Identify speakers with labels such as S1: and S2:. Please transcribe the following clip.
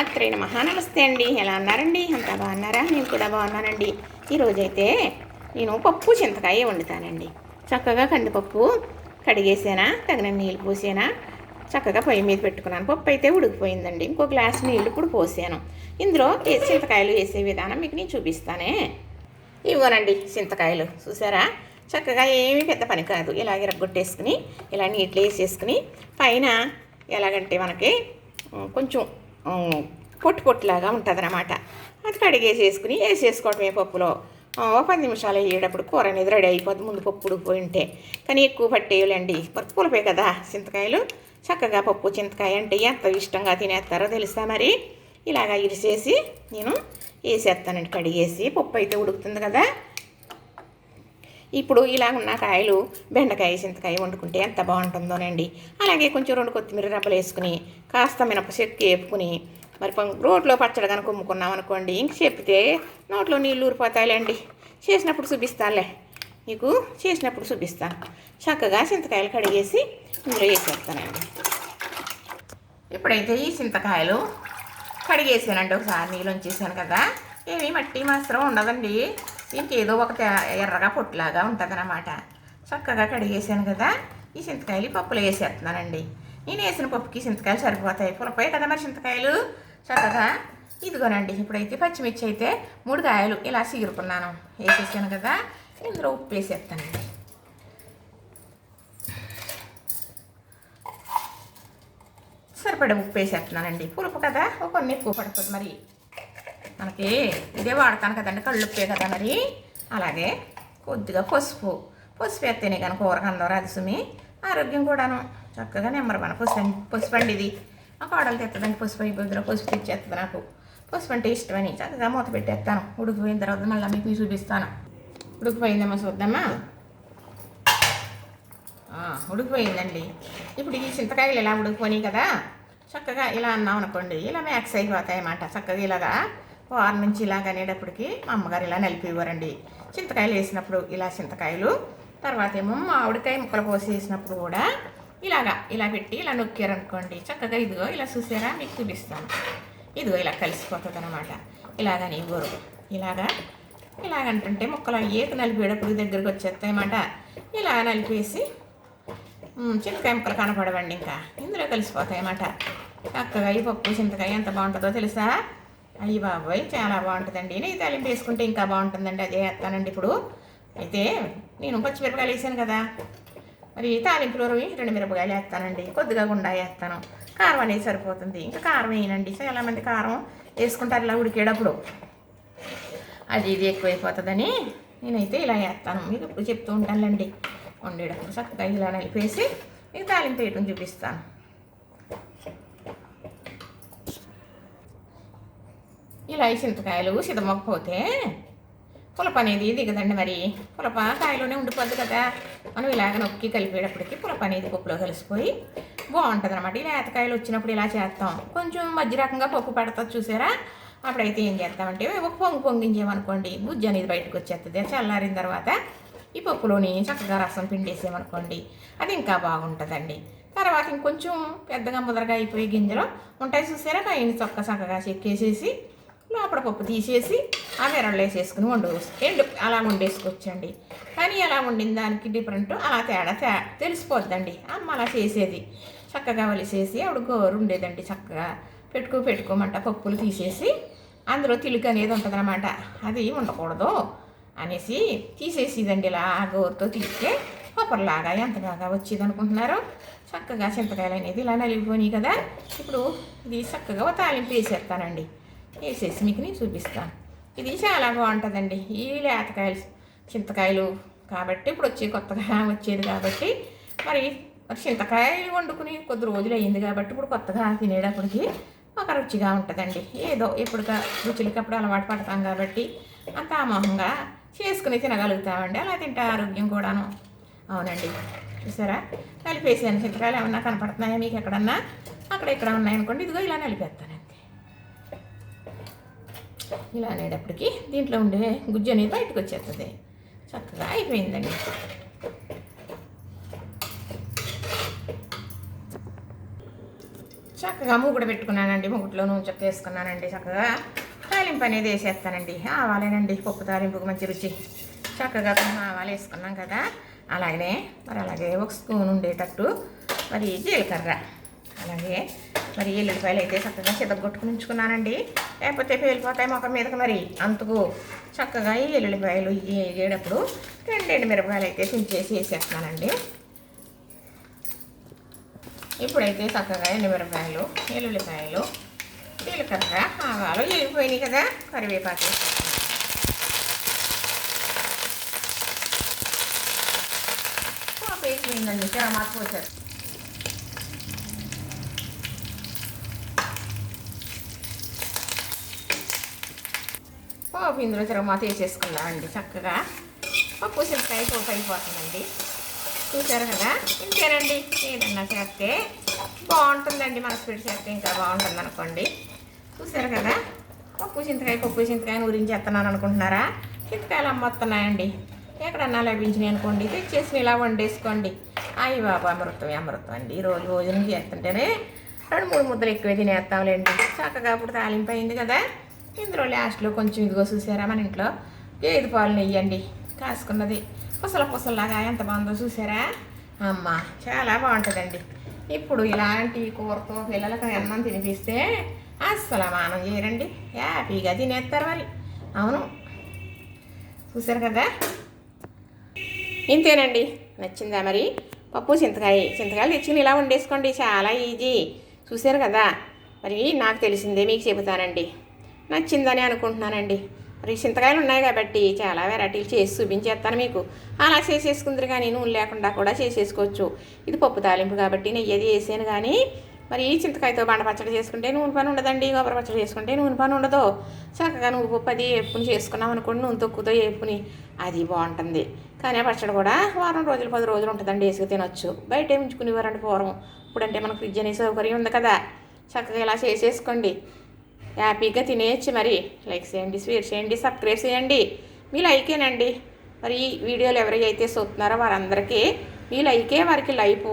S1: శ్రీమాత్రే మహా నమస్తే అండి. ఎలా అన్నారండి అంతా బాగున్నారా? నేను కూడా బాగున్నానండి. ఈరోజైతే నేను పప్పు చింతకాయ వండుతానండి. చక్కగా కందిపప్పు కడిగేసానా తగిన నీళ్ళు పోసానా చక్కగా పొయ్యి మీద పెట్టుకున్నాను. పప్పు అయితే ఉడికిపోయిందండి. ఇంకో గ్లాస్ నీళ్ళు ఇప్పుడు పోసాను. ఇందులో చింతకాయలు వేసే విధానం మీకు నేను చూపిస్తానే. ఇవ్వనండి చింతకాయలు. చూసారా? చక్కగా ఏమీ పెద్ద పని కాదు. ఇలా ఇరగొట్టేసుకుని ఇలా నీట్లో వేసేసుకుని పైన ఎలాగంటే మనకి కొంచెం పొట్టు పొట్టులాగా ఉంటుంది అనమాట అది కడిగేసేసుకుని వేసేసుకోవటమే పప్పులో. ఓ పది నిమిషాలు అయ్యేటప్పుడు కూర అనేది రెడీ అయిపోద్ది ముందు పప్పు ఉడికిపోయి ఉంటే. కానీ ఎక్కువ పట్టేయలేండి. మరి పులపే కదా చింతకాయలు. చక్కగా పప్పు చింతకాయ అంటే ఎంత ఇష్టంగా తినేస్తారో తెలుసా మరి? ఇలాగా ఇరిసేసి నేను వేసేస్తానండి. కడిగేసి పప్పు అయితే ఉడుకుతుంది కదా. ఇప్పుడు ఇలా ఉన్న కాయలు బెండకాయ చింతకాయ వండుకుంటే ఎంత బాగుంటుందోనండి. అలాగే కొంచెం రెండు కొత్తిమీర రబ్బలు వేసుకుని కాస్త మినప చెక్కు వేపుకుని మరి రోడ్లో పచ్చడి కనుక కొమ్ముకున్నాం అనుకోండి ఇంక చెప్తే నోట్లో నీళ్ళు ఊరిపోతాయిలేండి. చేసినప్పుడు చూపిస్తానులే. మీకు చేసినప్పుడు చూపిస్తాను చక్కగా చింతకాయలు కడిగేసి ఇందులో వేసేస్తానండి. ఇప్పుడైతే ఈ చింతకాయలు కడిగేసానండి ఒకసారి నీళ్ళు ఉంచేసాను కదా ఏమీ మట్టి మాత్రం ఉండదండి. ఇంకేదో ఒక ఎర్రగా పొట్టులాగా ఉంటుంది చక్కగా కడిగేసాను కదా. ఈ చింతకాయలు ఈ పప్పులో వేసేస్తున్నానండి. నేను వేసిన పప్పుకి చింతకాయలు సరిపోతాయి. పులపాయి కదా మరి చింతకాయలు. చక్కగా ఇదిగోనండి ఇప్పుడైతే పచ్చిమిర్చి అయితే మూడు కాయలు ఇలా చీరుకున్నాను. వేసేసాను కదా. ఇందులో ఉప్పు వేసేస్తానండి. సరిపడే ఉప్పు వేసేస్తున్నానండి. పులుపు కదా ఒక కొన్ని ఎక్కువ పడుతుంది మరి. మనకి ఇదే వాడతాను కదండి కళ్ళుప్పే కదా మరి. అలాగే కొద్దిగా పసుపు. పసుపు వేస్తేనే కానీ కూరకు అందరూ అదిసుమి ఆరోగ్యం కూడాను. చక్కగా నెమ్మరు మన పసుపు అండి పసుపు అండి ఇది. మా కోడలు తెస్తుందండి పసుపు అయిపోయిందిలో పసుపు తెచ్చేస్తుంది నాకు. పసుపు అంటే ఇష్టమని చక్కగా మూత పెట్టేస్తాను. ఉడికిపోయిన తర్వాత మళ్ళీ మీకు చూపిస్తాను. ఉడికిపోయిందమ్మా చూద్దామా? ఉడికిపోయిందండి. ఇప్పుడు ఈ చింతకాయలు ఇలా ఉడికిపోయినాయి కదా. చక్కగా ఇలా అన్నాం అనుకోండి ఇలా మ్యాక్స్ అయిపోతాయి అన్నమాట చక్కగా ఇలాగా వారం నుంచి ఇలాగ అనేటప్పటికి మా అమ్మగారు ఇలా నలిపేవారండి చింతకాయలు వేసినప్పుడు ఇలా చింతకాయలు తర్వాత ఏమో మామిడికాయ ముక్కలు కోసి వేసినప్పుడు కూడా ఇలాగా ఇలా పెట్టి ఇలా నొక్కారనుకోండి. చక్కగా ఇదిగో ఇలా చూసారా? మీకు చూపిస్తాను. ఇదిగో ఇలా కలిసిపోతుంది అనమాట ఇలాగని ఇవ్వరు ఇలాగా ఇలాగంటుంటే ముక్కలు ఏక నలిపేటప్పుడు దగ్గరకు వచ్చేస్తాయన్నమాట. ఇలా నలిపేసి చింతకాయ ముక్కలు కనపడవండి ఇంకా. ఇందులో కలిసిపోతాయన్నమాట. చక్కగా ఈ పప్పు చింతకాయ ఎంత బాగుంటుందో తెలుసా? అయ్యి బాబోయ్ చాలా బాగుంటుందండి. నెయ్యి తాలింపు వేసుకుంటే ఇంకా బాగుంటుందండి. అదే వేస్తానండి ఇప్పుడు. అయితే నేను పచ్చిమిరపకాయలు వేసాను కదా. మరి తాలింపులో రెండు మిరపకాయలు వేస్తానండి. కొద్దిగా గుండా వేస్తాను. కారం అనేది సరిపోతుంది. ఇంకా కారం వేయనండి. చాలామంది కారం వేసుకుంటారు ఇలా ఉడికేటప్పుడు. అది ఇది ఎక్కువైపోతుందని నేనైతే ఇలా వేస్తాను. మీకు ఇప్పుడు చెప్తూ ఉంటానులేండి. వండేటప్పుడు చక్కగా ఇలా నలిపేసి మీకు తాలింపు వేయటం చూపిస్తాను. ఇలా చింతకాయలు సిద్ధమకపోతే పులప అనేది దిగదండి మరి. పులప కాయలోనే ఉండిపోద్ది కదా. మనం ఇలాగ నొక్కి కలిపేటప్పటికి పులప అనేది పప్పులో కలిసిపోయి బాగుంటుంది అనమాట ఈ వేతకాయలు వచ్చినప్పుడు ఇలా చేస్తాం. కొంచెం మధ్య రకంగా పప్పు పెడతా చూసారా? అప్పుడైతే ఏం చేస్తామంటే ఒక పొంగు పొంగించామనుకోండి గుజ్జు అనేది బయటకు వచ్చేస్తుంది చల్లారిన తర్వాత ఈ పప్పులోని చక్కగా రసం పిండేసామనుకోండి అది ఇంకా బాగుంటుందండి. తర్వాత ఇంకొంచెం పెద్దగా ముదరగా అయిపోయి గింజలు ఉంటాయి చూసారా? పైన చొక్క చక్కగా చెక్కేసేసి లోపల పప్పు తీసేసి ఆ వెరళ్ళు వేసేసుకుని వండు ఎండు అలా వండేసుకోవచ్చండి. కానీ అలా వండిన దానికి డిఫరెంట్ అలా తేడా తే తెలిసిపోద్దండి. అమ్మ అలా చేసేది. చక్కగా వలిసేసి ఆవిడ గోరు ఉండేదండి చక్కగా. పెట్టుకో పెట్టుకోమంట పప్పులు తీసేసి అందులో తిలుక అనేది ఉంటుందన్నమాట. అది ఉండకూడదు అనేసి తీసేసిదండి ఇలా ఆ గోరుతో తీస్తే కొబ్బరిలాగా ఎంత బాగా వచ్చేది అనుకుంటున్నారు. చక్కగా చింతకాయలు అనేది ఇలా నలిగిపోయినాయి కదా. ఇప్పుడు ఇది చక్కగా తాలింపు వేసేస్తానండి. వేసేసి మీకు నేను చూపిస్తాను ఇది చాలా బాగుంటుందండి. ఈ లేతకాయలు చింతకాయలు కాబట్టి ఇప్పుడు వచ్చి కొత్తగా వచ్చేది కాబట్టి మరి మరి చింతకాయలు వండుకుని కొద్ది రోజులు అయ్యింది కాబట్టి ఇప్పుడు కొత్తగా తినేటప్పటికి ఒక రుచిగా ఉంటుందండి. ఏదో ఎప్పుడుగా రుచులకప్పుడు అలవాటు పడతాం కాబట్టి అంత అమోహంగా చేసుకుని తినగలుగుతామండి. అలా తింటే ఆరోగ్యం కూడాను. అవునండి. చూసారా? కలిపేసాను. చింతకాయలు ఏమన్నా కనపడుతున్నాయా? మీకు ఎక్కడన్నా? అక్కడ ఇక్కడ ఉన్నాయనుకోండి. ఇదిగో ఇలా నలిపేస్తాను. ఇలా అనేటప్పటికి దీంట్లో ఉండే గుజ్జు అనేది బయటకు వచ్చేస్తుంది. చక్కగా అయిపోయిందండి. చక్కగా మూగుడు పెట్టుకున్నానండి ముగ్గుట్లో నూనె చెక్క వేసుకున్నానండి చక్కగా తాలింపు అనేది వేసేస్తానండి. ఆవాలేనండి పప్పు తాలింపుకు మంచి రుచి. చక్కగా కొంచెం ఆవాలు వేసుకున్నాం కదా అలాగనే మరి అలాగే ఒక స్పూన్ ఉండేటట్టు మరి జీలకర్ర. అలాగే మరి ఎల్లుల్లిపాయలు అయితే చక్కగా చితగొట్టుకుని ఉంచుకున్నానండి. లేకపోతే పేలిపోతాయి మొక్క మీదకి మరి. అందుకు చక్కగా ఈ ఎల్లుల్లిపాయలు వేగేటప్పుడు రెండు మిరపకాయలు అయితే తుంచేసి వేసేస్తున్నానండి. ఇప్పుడైతే చక్కగా ఎండుమిరపకాయలు ఎల్లుల్లిపాయలు జీలకర్ర ఆవాలు వెళ్ళిపోయినాయి కదా. కరివేపాకు వేసేస్తున్నాను. పోపు వేగిపోయిందండి టమాటా పోసారు. పప్పు ఇందులో తిరగమాత వేసేసుకున్నామండి చక్కగా. పప్పు చింతకాయ పోపు అయిపోతుందండి. చూసారు కదా? ఇంతేనండి ఏదన్నా చేస్తే బాగుంటుందండి. మన స్వీట్ చేస్తే ఇంకా బాగుంటుంది అనుకోండి చూసారు కదా? పప్పు చింతకాయ పప్పు చింతకాయని గురించి అనుకుంటున్నారా? చింతకాయలు అమ్మొస్తున్నాయండి ఎక్కడన్నా లభించినాయి అనుకోండి తెచ్చేసి ఇలా వండేసుకోండి. అయ్యి బాబా అమృతం అమృతం అండి. రోజు భోజనం చేస్తుంటేనే రెండు మూడు ముద్దలు ఎక్కువ తినేస్తాంలేండి. చక్కగా ఇప్పుడు తాలింపు అయింది కదా? ఇందులో లాస్ట్లో కొంచెం ఇదిగో చూసారా మన ఇంట్లో? ఏది పాలు నెయ్యండి? కాసుకున్నది. పుసల పుసలాగా ఎంత బాగుందో చూసారా? అమ్మ చాలా బాగుంటుందండి. ఇప్పుడు ఇలాంటి కూరతో పిల్లలకు అన్నం తినిపిస్తే అస్సలు మానం చేయరండి. హ్యాపీగా తినేస్తారు మరి. అవును. చూసారు కదా? ఇంతేనండి. నచ్చిందా మరి? పప్పు చింతకాయ. చింతకాయలు తెచ్చుకుని ఇలా వండేసుకోండి. చాలా ఈజీ. చూసారు కదా? మరి నాకు తెలిసిందే మీకు చెబుతానండి. నచ్చిందని అనుకుంటున్నానండి. మరి చింతకాయలు ఉన్నాయి కాబట్టి చాలా వెరైటీలు చేసి చూపించేస్తాను మీకు. అలా చేసేసుకుందరు కానీ నూనె లేకుండా కూడా చేసేసుకోవచ్చు. ఇది పప్పు తాలింపు కాబట్టి నెయ్యి అది వేసాను కానీ మరి ఈ చింతకాయతో బండ పచ్చడి చేసుకుంటే నూనె పని ఉండదండి. కొబ్బరి పచ్చడి చేసుకుంటే నూనె పని ఉండదు. చక్కగా నువ్వు పప్పు అది వేపుని చేసుకున్నాం అనుకోండి నూనె తొక్కుతో వేపుని అది బాగుంటుంది. కానీ ఆ పచ్చడి కూడా వారం రోజులు పది రోజులు ఉంటుందండి వేసుకు తినొచ్చు. బయట ఉంచుకునేవారండి పూర్వం. ఇప్పుడంటే మనకు ఫ్రిడ్జ్ అనే సౌకర్యం ఉంది కదా. చక్కగా ఇలా చేసేసుకోండి. హ్యాపీగా తినేయచ్చు మరి. లైక్ చేయండి షేర్ చేయండి సబ్స్క్రైబ్ చేయండి. మీ లైకేనండి మరి ఈ వీడియోలు ఎవరైతే చూస్తున్నారో వారందరికీ మీ లైకే వారికి లైఫ్